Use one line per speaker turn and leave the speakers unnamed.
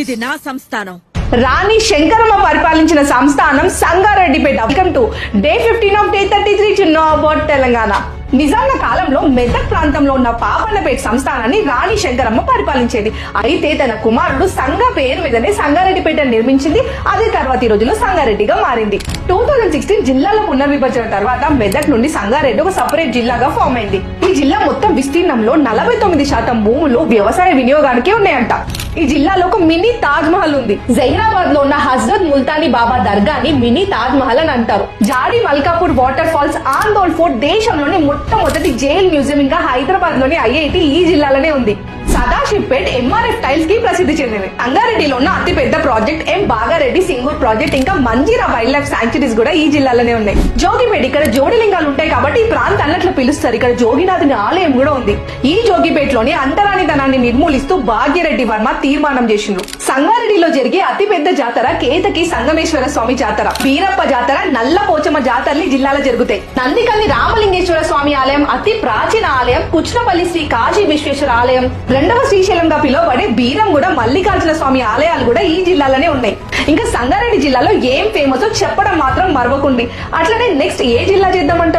ఇది నా సంస్థానం.
రాణి శంకరమ్మ పరిపాలించిన సంస్థానం Sangareddypet. Welcome to day fifteen of day thirty three to know about Telangana నిజాంల కాలంలో మెదక్ ప్రాంతంలో ఉన్న పాపన్నపేట సంస్థానాన్ని రాణి శంకరమ్మ పరిపాలించేది. అయితే తన కుమారుడు సంగ పేరు మీదనే సంగారెడ్డిపేట నిర్మించింది. అదే తర్వాత ఈ రోజుల్లో సంగారెడ్డిగా మారింది. టూ థౌజండ్ సిక్స్టీన్ జిల్లాల పునర్విభజన తర్వాత మెదక్ నుండి సంగారెడ్డి ఒక సపరేట్ జిల్లాగా ఫామ్ అయింది. ఈ జిల్లా మొత్తం విస్తీర్ణంలో నలభై తొమ్మిది శాతం భూములు వ్యవసాయ వినియోగానికి ఉన్నాయంట. ఈ జిల్లాలో ఒక మినీ తాజ్ మహల్ ఉంది. జైరాబాద్లో ఉన్న హజరత్ ముల్తానీ బాబా దర్గాని మినీ తాజ్ మహల్ అని అంటారు. Jadi Malkapur water falls Andol fort దేశంలోని మొట్టమొదటి జైల్ మ్యూజియం ఇంకా హైదరాబాద్లోని ఐఐటి ఈ జిల్లాలోనే ఉంది. సదాశివ్పేట్ ఎంఆర్ఎఫ్ టైల్స్కి ప్రసిద్ధి చెందింది. సంగారెడ్డిలో ఉన్న అతి పెద్ద project M Bagareddy Singur project. ఇంకా మంజీరా వైల్డ్ లైఫ్ శాంక్చురీస్ కూడా ఈ జిల్లాలోనే ఉన్నాయి. జోగిపేట ఇక్కడ జోడిలింగాలు ఉంటాయి కాబట్టి ఈ ప్రాంతం అట్లా పిలుస్తారు. ఇక్కడ జోగినాథుని ఆలయం కూడా ఉంది. ఈ జోగిపేటలోని అంతరానితనాన్ని నిర్మూలిస్తూ భాగ్యరెడ్డి వర్మ తీర్మానం చేసిండ్రు. సంగారెడ్డిలో జరిగే అతి పెద్ద జాతర కేతకి సంగమేశ్వర స్వామి జాతర. బీరప్ప జాతర నల్ల పోచమ్మ జాతరలు జిల్లాలో జరుగుతాయి. నందికల్లి రామలింగేశ్వర స్వామి ఆలయం అతి ప్రాచీన ఆలయం. కుచ్నపల్లి శ్రీ కాశీ విశ్వేశ్వర ఆలయం. రెండవ శ్రీశైలంగా పిలువబడే బీరంగూడ మల్లికార్జున స్వామి ఆలయాలు కూడా ఈ జిల్లాలోనే ఉన్నాయి. ఇంకా సంగారెడ్డి జిల్లాలో ఏం ఫేమస్ చెప్పడం మాత్రం మరవకుండి. అట్లనే నెక్స్ట్ ఏ జిల్లా చేద్దామంటారు?